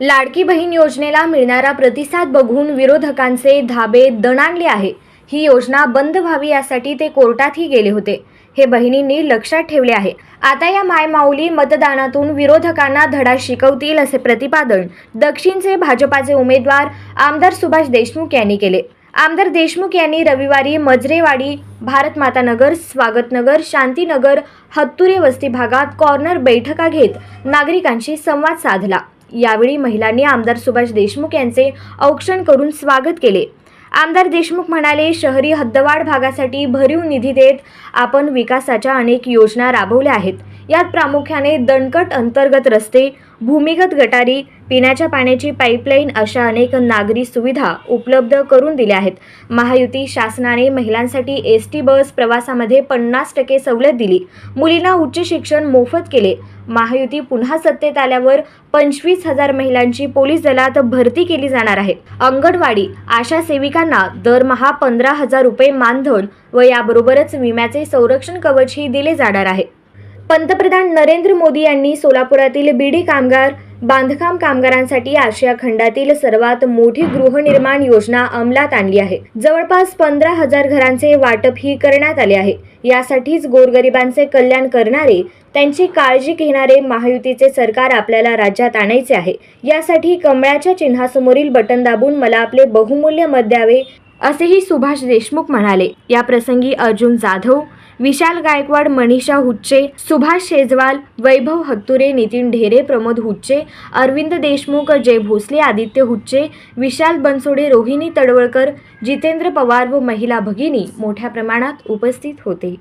लाडकी बहीण योजनेला मिळणारा प्रतिसाद बघून विरोधकांचे धाबे दणाणले आहे. ही योजना बंद व्हावी यासाठी ते कोर्टातही गेले होते. हे बहिणींनी लक्षात ठेवले आहे. आता या मायमाऊली मतदानातून विरोधकांना धडा शिकवतील असे प्रतिपादन दक्षिणचे भाजपाचे उमेदवार आमदार सुभाष देशमुख यांनी केले. आमदार देशमुख यांनी रविवारी मजरेवाडी भारतमातानगर नगर स्वागतनगर शांतीनगर हत्तुरे वस्ती भागात कॉर्नर बैठका घेत नागरिकांशी संवाद साधला. यावेळी महिलांनी आमदार सुभाष देशमुख यांचे औक्षण करून स्वागत केले. आमदार देशमुख म्हणाले शहरी हद्दवाढ भागासाठी भरीव निधी देत आपण विकासाच्या अनेक योजना राबवल्या आहेत. यात प्रामुख्याने दणकट अंतर्गत रस्ते भूमिगत गटारी पिण्याच्या पाण्याची पाईपलाईन अशा अनेक नागरी सुविधा उपलब्ध करून दिल्या आहेत. महायुती शासनाने महिलांसाठी एस टी बस प्रवासामध्ये पन्नास टक्के सवलत दिली. मुलींना उच्च शिक्षण मोफत केले. महायुती पुन्हा सत्तेत आल्यावर पंचवीस हजार महिलांची पोलीस दलात भरती केली जाणार आहे. अंगणवाडी आशा सेविकांना दरमहा पंधरा हजार रुपये मानधन व याबरोबरच विम्याचे संरक्षण कवचही दिले जाणार आहे. पंतप्रधान नरेंद्र मोदी यांनी सोलापुरातील बीडी कामगार बांधकाम कामगारांसाठी आशिया खंडातील सर्वात मोठी गृहनिर्माण योजना अंमलात आणली आहे. जवळपास पंधरा हजार घरांचे वाटप ही करण्यात आले आहे. यासाठीच गोरगरिबांचे कल्याण करणारे त्यांची काळजी घेणारे महायुतीचे सरकार आपल्याला राज्यात आणायचे आहे. यासाठी कमळाच्या चिन्हासमोरील बटन दाबून मला आपले बहुमूल्य मत द्यावे असेही सुभाष देशमुख म्हणाले. या प्रसंगी अर्जुन जाधव विशाल गायकवाड मनीषा हुच्चे सुभाष शेजवाल वैभव हत्तुरे नितीन ढेरे प्रमोद हुच्चे अरविंद देशमुख जय भोसले आदित्य हुच्चे विशाल बनसोडे रोहिणी तडवळकर जितेंद्र पवार व महिला भगिनी मोठ्या प्रमाणात उपस्थित होते.